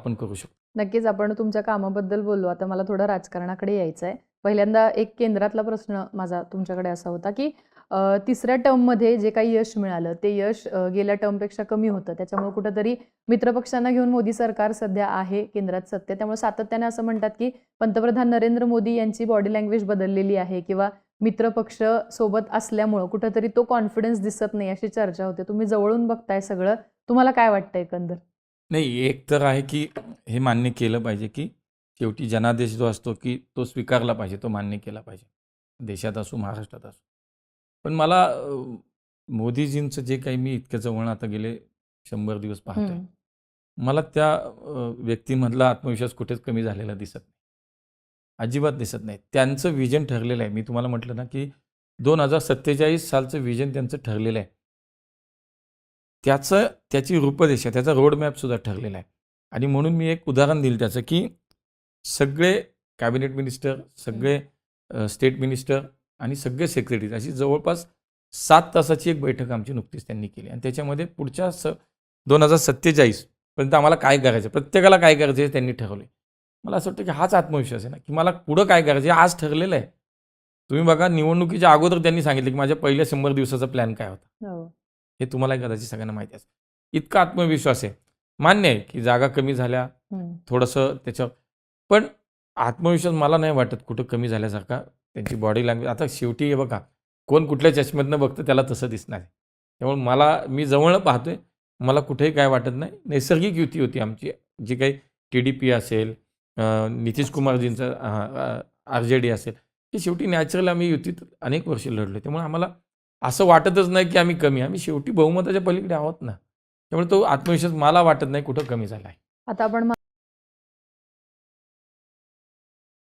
आपण करू शकतो. नक्कीच आपण तुमच्या कामाबद्दल बोललो. आता मला थोडं राजकारणाकडे यायचं आहे पहिल्यांदा एक केंद्रातला प्रश्न माझा तुमच्याकडे असा होता की तिसऱ्या टर्ममध्ये जे काही यश मिळालं ते यश गेल्या टर्मपेक्षा कमी होतं. त्याच्यामुळे कुठंतरी मित्रपक्षांना घेऊन मोदी सरकार सध्या आहे केंद्रात सत्य. त्यामुळे सातत्याने असं म्हणतात की पंतप्रधान नरेंद्र मोदी यांची बॉडी लँग्वेज बदललेली आहे किंवा मित्रपक्ष सोबत असल्यामुळं कुठंतरी तो कॉन्फिडन्स दिसत नाही अशी चर्चा होते. तुम्ही जवळून बघताय सगळं. तुम्हाला काय वाटतं एकंदर? नाही एक तर आहे की हे मान्य केलं पाहिजे की शेवटी जनादेश जो असतो की तो स्वीकारला पाहिजे तो मान्य केला पाहिजे. देशात असो महाराष्ट्रात असो. पण मला मोदीजींचं जे काही मी इतक्या जवळ आता गेले शंभर दिवस पाहतोय. मला त्या व्यक्तीमधला आत्मविश्वास कुठेच कमी झालेला दिसत नाही. अजिबात दिसत नाही. त्यांचं विजन ठरलेलं आहे. मी तुम्हाला म्हटलं ना की दोन हजार सत्तेचाळीस सालचं विजन त्यांचं ठरलेलं आहे. त्याचं त्याची रूपरेषा त्याचा रोडमॅपसुद्धा ठरलेला आहे. आणि म्हणून मी एक उदाहरण दिलं त्याचं की सगळे कॅबिनेट मिनिस्टर सगळे स्टेट मिनिस्टर आणि सगळे सेक्रेटरीज अशी जवळपास सात तासाची एक बैठक आमची नुकतीच त्यांनी केली. आणि त्याच्यामध्ये पुढच्या स दोन हजार सत्तेचाळीस पर्यंत आम्हाला काय करायचं प्रत्येकाला काय करायचं हे त्यांनी ठरवले मला असं वाटतं की हाच आत्मविश्वास आहे ना की मला पुढं काय करायचं आज ठरलेलं आहे. तुम्ही बघा निवडणुकीच्या अगोदर त्यांनी सांगितलं की माझ्या पहिल्या शंभर दिवसाचा प्लॅन काय होता? हो. हो. तुम्हाला कदाचित सगळ्यांना माहिती असेल. इतका आत्मविश्वास आहे. मान्य आहे की जागा कमी झाल्या. थोडंसं त्याच्यावर पण आत्मविश्वास मला नाही वाटत कुठं कमी झाल्यासारखा त्यांची बॉडी लँग्वेज आता शेवटी हे बघा कोण कुठल्या चष्म्यातनं बघतं त्याला तसं दिसणार आहे. त्यामुळे मला मी जवळनं पाहतोय मला कुठेही काय वाटत नाही. नैसर्गिक युती होती आमची. जी काही टी डी पी असेल नितीश कुमारजींचं आर जे डी असेल हे शेवटी नॅचरल आम्ही युतीत अनेक वर्ष लढलो त्यामुळे आम्हाला असं वाटतच नाही की आम्ही कमी आम्ही शेवटी बहुमताच्या पलीकडे आहोत ना. त्यामुळे तो आत्मविश्वास मला वाटत नाही कुठं कमी झाला आहे आता आपण